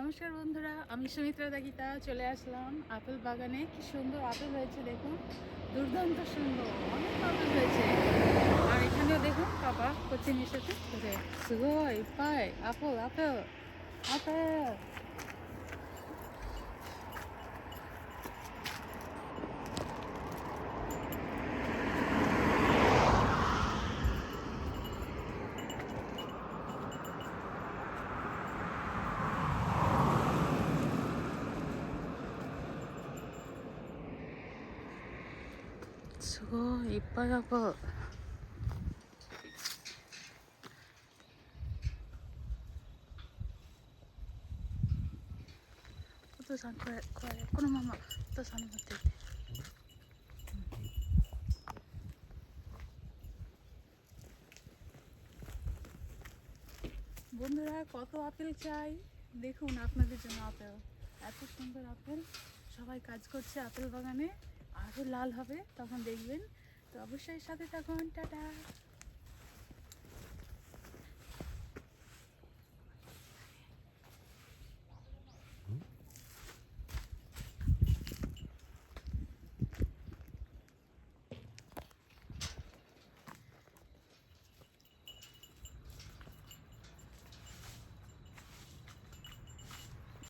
নমস্কার বন্ধুরা, আমি সুমিত্রা দাগিতা চলে আসলাম আপেল বাগানে। কি সুন্দর আপেল হয়েছে দেখুন, দুর্দান্ত সুন্দর, অনেক আপেল হয়েছে। আর এখানেও দেখুন পাপা কোচিং এসেছে সুগই, পাই, আপেল আপেল আপেল। すごいいっぱいあぶお父さんこれこれこのままお父さんに持ってい。て。বন্ধুরা কত আপেল চাই দেখুন আপনাদের জন্য আপেল এত সুন্দর আপেল সবাই কাজ করছে আপেল বাগানে আরও লাল হবে তখন দেখবেন। তো অবশ্যই সাথে থাকুন টাটা।